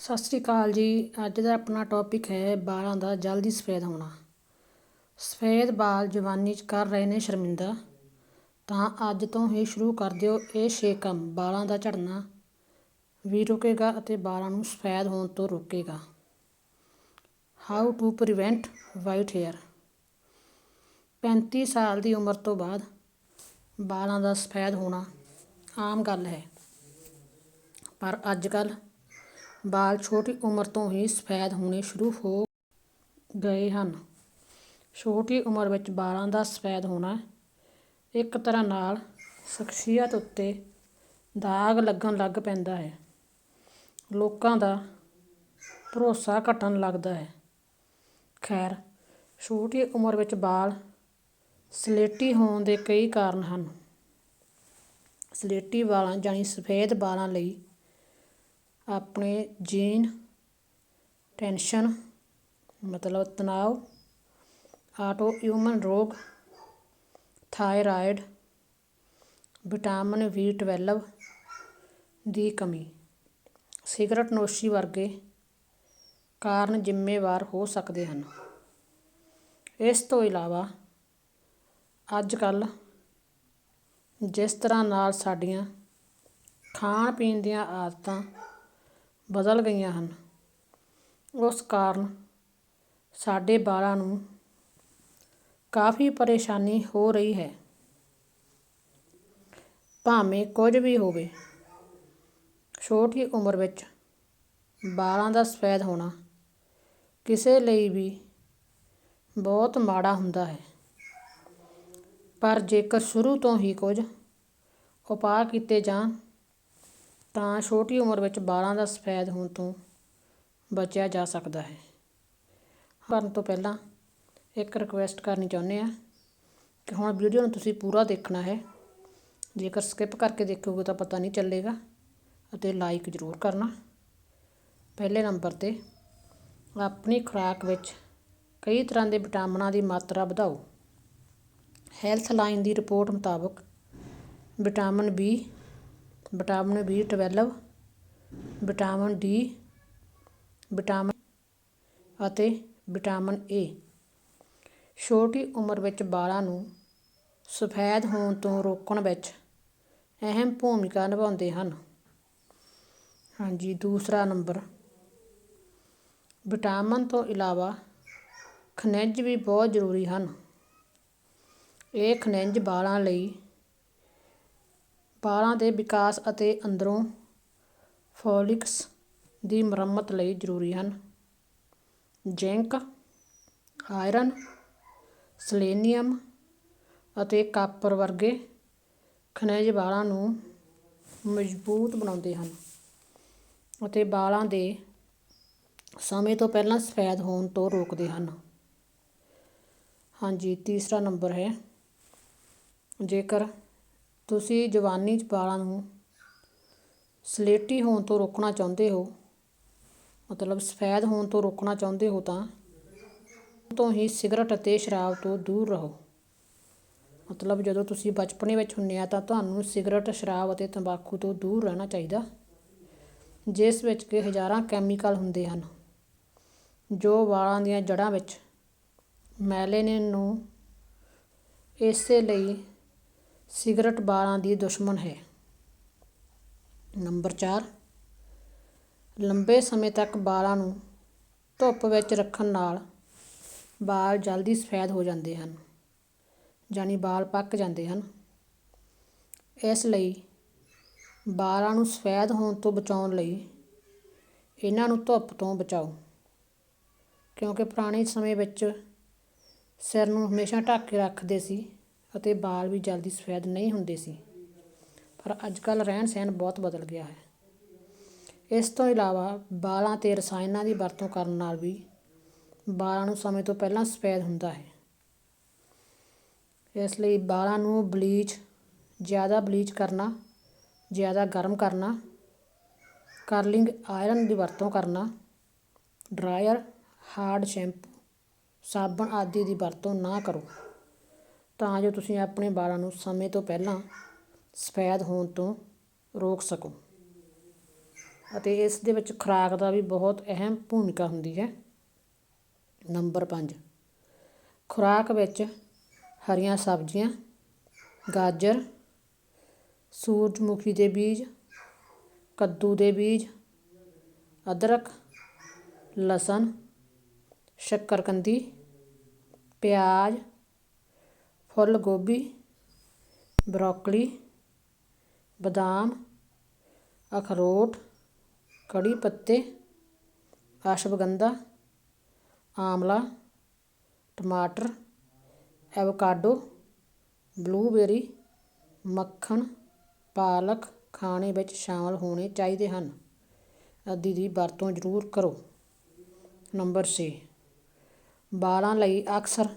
ਸਤਿ ਸ਼੍ਰੀ ਅਕਾਲ ਜੀ। ਅੱਜ ਦਾ ਆਪਣਾ ਟੌਪਿਕ ਹੈ ਬਾਲਾਂ ਦਾ ਜਲਦੀ ਸਫੈਦ ਹੋਣਾ। ਸਫੈਦ ਬਾਲ ਜਵਾਨੀ 'ਚ ਕਰ ਰਹੇ ਨੇ ਸ਼ਰਮਿੰਦਾ। ਤਾਂ ਅੱਜ ਤੋਂ ਹੀ ਸ਼ੁਰੂ ਕਰ ਦਿਓ ਇਹ ਛੇ ਕੰਮ। ਬਾਲਾਂ ਦਾ ਝੜਨਾ ਵੀ ਰੁਕੇਗਾ ਅਤੇ ਬਾਲਾਂ ਨੂੰ ਸਫੈਦ ਹੋਣ ਤੋਂ ਰੋਕੇਗਾ। How to prevent white hair 35 ਸਾਲ ਦੀ ਉਮਰ ਤੋਂ ਬਾਅਦ ਬਾਲਾਂ ਦਾ ਸਫੈਦ ਹੋਣਾ ਆਮ ਗੱਲ ਹੈ। ਪਰ ਅੱਜ ਕੱਲ੍ਹ ਵਾਲ ਛੋਟੀ ਉਮਰ ਤੋਂ ਹੀ ਸਫੈਦ ਹੋਣੇ ਸ਼ੁਰੂ ਹੋ ਗਏ ਹਨ। ਛੋਟੀ ਉਮਰ ਵਿੱਚ ਵਾਲਾਂ ਦਾ ਸਫੈਦ ਹੋਣਾ ਇੱਕ ਤਰ੍ਹਾਂ ਨਾਲ ਸ਼ਖਸੀਅਤ ਉੱਤੇ ਦਾਗ ਲੱਗਣ ਲੱਗ ਪੈਂਦਾ ਹੈ। ਲੋਕਾਂ ਦਾ ਭਰੋਸਾ ਘਟਣ ਲੱਗਦਾ ਹੈ। ਖੈਰ, ਛੋਟੀ ਉਮਰ ਵਿੱਚ ਵਾਲ ਸਲੇਟੀ ਹੋਣ ਦੇ ਕਈ ਕਾਰਨ ਹਨ। ਸਲੇਟੀ ਵਾਲਾਂ ਜਾਨੀ ਸਫੇਦ ਵਾਲਾਂ ਲਈ ਆਪਣੇ ਜੀਨ, ਟੈਨਸ਼ਨ, ਮਤਲਬ ਤਣਾਅ ਆਟੋ ਰੋਗ, ਥਾਇਰਾਇਡ, ਵਿਟਾਮਿਨ B12 ਦੀ ਕਮੀ, ਸਿਗਰਟ ਨੋਸ਼ੀ ਵਰਗੇ ਕਾਰਨ ਜ਼ਿੰਮੇਵਾਰ ਹੋ ਸਕਦੇ ਹਨ। ਇਸ ਤੋਂ ਇਲਾਵਾ ਅੱਜ ਕੱਲ੍ਹ ਜਿਸ ਤਰ੍ਹਾਂ ਨਾਲ ਸਾਡੀਆਂ ਖਾਣ ਪੀਣ ਦੀਆਂ ਆਦਤਾਂ ਬਦਲ ਗਈਆਂ ਹਨ। ਉਸ ਕਾਰਨ ਸਾਡੇ ਬਾਲਾਂ ਨੂੰ ਕਾਫੀ ਪਰੇਸ਼ਾਨੀ ਹੋ ਰਹੀ ਹੈ। ਭਾਵੇਂ ਕੁਝ ਵੀ ਹੋਵੇ, ਛੋਟੀ ਉਮਰ ਵਿੱਚ ਬਾਲਾਂ ਦਾ ਸਫੈਦ ਹੋਣਾ ਕਿਸੇ ਲਈ ਵੀ ਬਹੁਤ ਮਾੜਾ ਹੁੰਦਾ ਹੈ। ਪਰ ਜੇਕਰ ਸ਼ੁਰੂ ਤੋਂ ਹੀ ਕੁਝ ਉਪਾਅ ਕੀਤੇ ਜਾਣ ਤਾਂ ਛੋਟੀ ਉਮਰ ਵਿੱਚ ਵਾਲਾਂ ਦਾ ਸਫੈਦ ਹੋਣ ਤੋਂ ਬਚਿਆ ਜਾ ਸਕਦਾ ਹੈ। ਕਰਨ ਤੋਂ ਪਹਿਲਾਂ ਇੱਕ ਰਿਕੁਐਸਟ ਕਰਨੀ ਚਾਹੁੰਦੇ ਆ ਕਿ ਹੁਣ ਵੀਡੀਓ ਨੂੰ ਤੁਸੀਂ ਪੂਰਾ ਦੇਖਣਾ ਹੈ। ਜੇਕਰ ਸਕਿਪ ਕਰਕੇ ਦੇਖੋਗੇ ਤਾਂ ਪਤਾ ਨਹੀਂ ਚੱਲੇਗਾ ਅਤੇ ਲਾਈਕ ਜ਼ਰੂਰ ਕਰਨਾ। ਪਹਿਲੇ ਨੰਬਰ ਤੇ ਆਪਣੀ ਖੁਰਾਕ ਵਿੱਚ ਕਈ ਤਰ੍ਹਾਂ ਦੇ ਵਿਟਾਮਿਨਾਂ ਦੀ ਮਾਤਰਾ ਵਧਾਓ। ਹੈਲਥ ਲਾਈਨ ਦੀ ਰਿਪੋਰਟ ਮੁਤਾਬਕ vitamin B vitamin B12 vitamin D, vitamin ਅਤੇ ਵਿਟਾਮਿਨ ਏ। ਛੋਟੀ ਉਮਰ ਵਿੱਚ ਵਾਲਾਂ ਨੂੰ ਸਫੈਦ ਹੋਣ ਤੋਂ ਰੋਕਣ ਵਿੱਚ ਅਹਿਮ ਭੂਮਿਕਾ ਨਿਭਾਉਂਦੇ ਹਨ। ਹਾਂਜੀ, ਦੂਸਰਾ ਨੰਬਰ। ਵਿਟਾਮਿਨ ਤੋਂ ਇਲਾਵਾ ਖਣਿਜ ਵੀ ਬਹੁਤ ਜ਼ਰੂਰੀ ਹਨ। ਇਹ ਖਣਿਜ ਵਾਲਾਂ ਲਈ ਵਾਲਾਂ ਦੇ ਵਿਕਾਸ ਅਤੇ ਅੰਦਰੋਂ ਫੋਲਿਕਸ ਦੀ ਮੁਰੰਮਤ ਲਈ ਜ਼ਰੂਰੀ ਹਨ। ਜ਼ਿੰਕ, ਆਇਰਨ, ਸਲੇਨੀਅਮ ਅਤੇ ਕਾਪਰ ਵਰਗੇ ਖਣਿਜ ਵਾਲਾਂ ਨੂੰ ਮਜ਼ਬੂਤ ਬਣਾਉਂਦੇ ਹਨ ਅਤੇ ਵਾਲਾਂ ਦੇ ਸਮੇਂ ਤੋਂ ਪਹਿਲਾਂ ਸਫੈਦ ਹੋਣ ਤੋਂ ਰੋਕਦੇ ਹਨ। ਹਾਂਜੀ, ਤੀਸਰਾ ਨੰਬਰ ਹੈ। ਜੇਕਰ ਤੁਸੀਂ ਜਵਾਨੀ 'ਚ ਵਾਲਾਂ ਨੂੰ ਸਲੇਟੀ ਹੋਣ ਤੋਂ ਰੋਕਣਾ ਚਾਹੁੰਦੇ ਹੋ, ਮਤਲਬ ਸਫੈਦ ਹੋਣ ਤੋਂ ਰੋਕਣਾ ਚਾਹੁੰਦੇ ਹੋ ਤਾਂ ਤੋਂ ਹੀ ਸਿਗਰਟ ਅਤੇ ਸ਼ਰਾਬ ਤੋਂ ਦੂਰ ਰਹੋ। ਮਤਲਬ ਜਦੋਂ ਤੁਸੀਂ ਬਚਪਨੇ ਵਿੱਚ ਹੁੰਦੇ ਆ ਤਾਂ ਤੁਹਾਨੂੰ ਸਿਗਰਟ, ਸ਼ਰਾਬ ਅਤੇ ਤੰਬਾਕੂ ਤੋਂ ਦੂਰ ਰਹਿਣਾ ਚਾਹੀਦਾ, ਜਿਸ ਵਿੱਚ ਕਿ ਹਜ਼ਾਰਾਂ ਕੈਮੀਕਲ ਹੁੰਦੇ ਹਨ, ਜੋ ਵਾਲਾਂ ਦੀਆਂ ਜੜ੍ਹਾਂ ਵਿੱਚ ਮੈਲੇਨਿਨ ਨੂੰ ਇਸੇ ਲਈ ਸਿਗਰਟ ਵਾਲਾਂ ਦੀ ਦੁਸ਼ਮਣ ਹੈ। ਨੰਬਰ ਚਾਰ। ਲੰਬੇ ਸਮੇਂ ਤੱਕ ਵਾਲਾਂ ਨੂੰ ਧੁੱਪ ਵਿੱਚ ਰੱਖਣ ਨਾਲ ਵਾਲ ਜਲਦੀ ਸਫੈਦ ਹੋ ਜਾਂਦੇ ਹਨ ਜਾਨੀ ਵਾਲ ਪੱਕ ਜਾਂਦੇ ਹਨ। ਇਸ ਲਈ ਵਾਲਾਂ ਨੂੰ ਸਫੈਦ ਹੋਣ ਤੋਂ ਬਚਾਉਣ ਲਈ ਇਹਨਾਂ ਨੂੰ ਧੁੱਪ ਤੋਂ ਬਚਾਓ, ਕਿਉਂਕਿ ਪੁਰਾਣੇ ਸਮੇਂ ਵਿੱਚ ਸਿਰ ਨੂੰ ਹਮੇਸ਼ਾ ਢੱਕ ਕੇ ਰੱਖਦੇ ਸੀ। ਅਤੇ ਵਾਲ ਵੀ ਜਲਦੀ ਸਫੈਦ ਨਹੀਂ ਹੁੰਦੇ ਸੀ। ਪਰ ਅੱਜ ਕੱਲ੍ਹ ਰਹਿਣ ਸਹਿਣ ਬਹੁਤ ਬਦਲ ਗਿਆ ਹੈ। ਇਸ ਤੋਂ ਇਲਾਵਾ ਵਾਲਾਂ 'ਤੇ ਰਸਾਇਣਾਂ ਦੀ ਵਰਤੋਂ ਕਰਨ ਨਾਲ ਵੀ ਵਾਲਾਂ ਨੂੰ ਸਮੇਂ ਤੋਂ ਪਹਿਲਾਂ ਸਫੈਦ ਹੁੰਦਾ ਹੈ। ਇਸ ਲਈ ਵਾਲਾਂ ਨੂੰ ਬਲੀਚ, ਜ਼ਿਆਦਾ ਬਲੀਚ ਕਰਨਾ, ਜ਼ਿਆਦਾ ਗਰਮ ਕਰਨਾ, ਕਰਲਿੰਗ ਆਇਰਨ ਦੀ ਵਰਤੋਂ ਕਰਨਾ, ਡਰਾਇਰ, ਹਾਰਡ ਸ਼ੈਂਪੂ, ਸਾਬਣ ਆਦਿ ਦੀ ਵਰਤੋਂ ਨਾ ਕਰੋ। ਤਾਂ ਜੋ ਤੁਸੀਂ ਆਪਣੇ ਵਾਲਾਂ ਨੂੰ ਸਮੇਂ ਤੋਂ ਪਹਿਲਾਂ ਸਫੈਦ ਹੋਣ ਤੋਂ ਰੋਕ ਸਕੋ। ਅਤੇ ਇਸ ਦੇ ਵਿੱਚ ਖੁਰਾਕ ਦਾ ਵੀ ਬਹੁਤ ਅਹਿਮ ਭੂਮਿਕਾ ਹੁੰਦੀ ਹੈ। ਨੰਬਰ 5 ਖੁਰਾਕ ਵਿੱਚ ਹਰੀਆਂ ਸਬਜ਼ੀਆਂ, ਗਾਜਰ, ਸੂਰਜਮੁਖੀ ਦੇ ਬੀਜ, ਕੱਦੂ ਦੇ ਬੀਜ, ਅਦਰਕ, ਲਸਣ, ਸ਼ੱਕਰਕੰਦੀ, ਪਿਆਜ਼ ਫੁੱਲ ਗੋਭੀ, ਬਰੋਕਲੀ, ਬਦਾਮ, ਅਖਰੋਟ, ਕੜੀ ਪੱਤੇ ਅਸ਼ਵਗੰਧਾ ਆਮਲਾ, ਟਮਾਟਰ, ਐਵੋਕਾਡੋ, ਬਲੂਬੇਰੀ, ਮੱਖਣ, ਪਾਲਕ ਖਾਣੇ ਵਿੱਚ ਸ਼ਾਮਲ ਹੋਣੇ ਚਾਹੀਦੇ ਹਨ। ਆਦਿ ਦੀ ਵਰਤੋਂ ਜ਼ਰੂਰ ਕਰੋ। ਨੰਬਰ ਛੇ। ਵਾਲਾਂ ਲਈ ਅਕਸਰ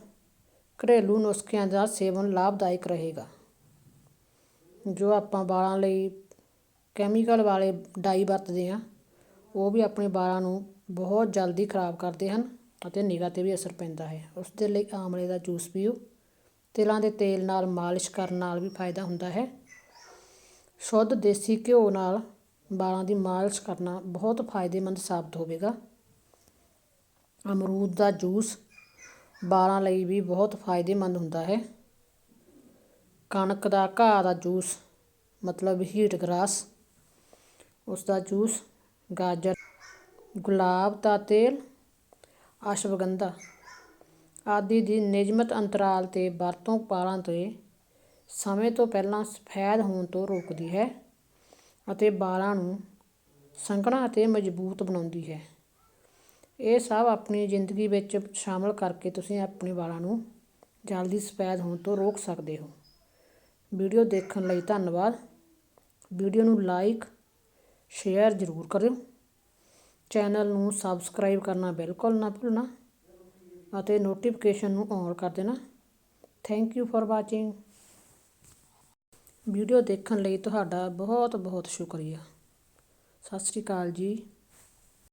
ਘਰੇਲੂ ਨੁਸਖਿਆਂ ਦਾ ਸੇਵਨ ਲਾਭਦਾਇਕ ਰਹੇਗਾ। ਜੋ ਆਪਾਂ ਵਾਲਾਂ ਲਈ ਕੈਮੀਕਲ ਵਾਲੇ ਡਾਈ ਵਰਤਦੇ ਹਾਂ, ਉਹ ਵੀ ਆਪਣੇ ਵਾਲਾਂ ਨੂੰ ਬਹੁਤ ਜਲਦੀ ਖਰਾਬ ਕਰਦੇ ਹਨ ਅਤੇ ਨਿਗ੍ਹਾ 'ਤੇ ਵੀ ਅਸਰ ਪੈਂਦਾ ਹੈ। ਉਸ ਦੇ ਲਈ ਆਮਲੇ ਦਾ ਜੂਸ ਪੀਓ। ਤਿਲਾਂ ਦੇ ਤੇਲ ਨਾਲ ਮਾਲਿਸ਼ ਕਰਨ ਨਾਲ ਵੀ ਫਾਇਦਾ ਹੁੰਦਾ ਹੈ। ਸ਼ੁੱਧ ਦੇਸੀ ਘਿਓ ਨਾਲ ਵਾਲਾਂ ਦੀ ਮਾਲਿਸ਼ ਕਰਨਾ ਬਹੁਤ ਫਾਇਦੇਮੰਦ ਸਾਬਤ ਹੋਵੇਗਾ। ਅਮਰੂਦ ਦਾ ਜੂਸ ਵਾਲਾਂ ਲਈ ਵੀ ਬਹੁਤ ਫਾਇਦੇਮੰਦ ਹੁੰਦਾ ਹੈ। ਕਣਕ ਦਾ ਘਾਹ ਦਾ ਜੂਸ, ਮਤਲਬ ਹੀਟ ਗਰਾਸ ਉਸ ਦਾ ਜੂਸ, ਗਾਜਰ, ਗੁਲਾਬ ਦਾ ਤੇਲ, ਅਸ਼ਵਗੰਧਾ ਆਦਿ ਦੀ ਨਿਯਮਤ ਅੰਤਰਾਲ 'ਤੇ ਵਰਤੋਂ ਵਾਲਾਂ 'ਤੇ ਸਮੇਂ ਤੋਂ ਪਹਿਲਾਂ ਸਫੈਦ ਹੋਣ ਤੋਂ ਰੋਕਦੀ ਹੈ ਅਤੇ ਵਾਲਾਂ ਨੂੰ ਸੰਘਣਾ ਅਤੇ ਮਜ਼ਬੂਤ ਬਣਾਉਂਦੀ ਹੈ। ਇਹ ਸਭ ਆਪਣੀ ਜ਼ਿੰਦਗੀ ਵਿੱਚ ਸ਼ਾਮਲ ਕਰਕੇ ਤੁਸੀਂ ਆਪਣੇ ਵਾਲਾਂ ਨੂੰ ਜਲਦੀ ਸਫੈਦ ਹੋਣ ਤੋਂ ਰੋਕ ਸਕਦੇ ਹੋ। ਵੀਡੀਓ ਦੇਖਣ ਲਈ ਧੰਨਵਾਦ। ਵੀਡੀਓ ਨੂੰ ਲਾਈਕ, ਸ਼ੇਅਰ ਜ਼ਰੂਰ ਕਰਿਓ। ਚੈਨਲ ਨੂੰ ਸਬਸਕ੍ਰਾਈਬ ਕਰਨਾ ਬਿਲਕੁਲ ਨਾ ਭੁੱਲਣਾ ਅਤੇ ਨੋਟੀਫਿਕੇਸ਼ਨ ਨੂੰ ਔਨ ਕਰ ਦੇਣਾ। Thank you for watching video ਦੇਖਣ ਲਈ ਤੁਹਾਡਾ ਬਹੁਤ ਬਹੁਤ ਸ਼ੁਕਰੀਆ। ਸਤਿ ਸ਼੍ਰੀ ਅਕਾਲ ਜੀ।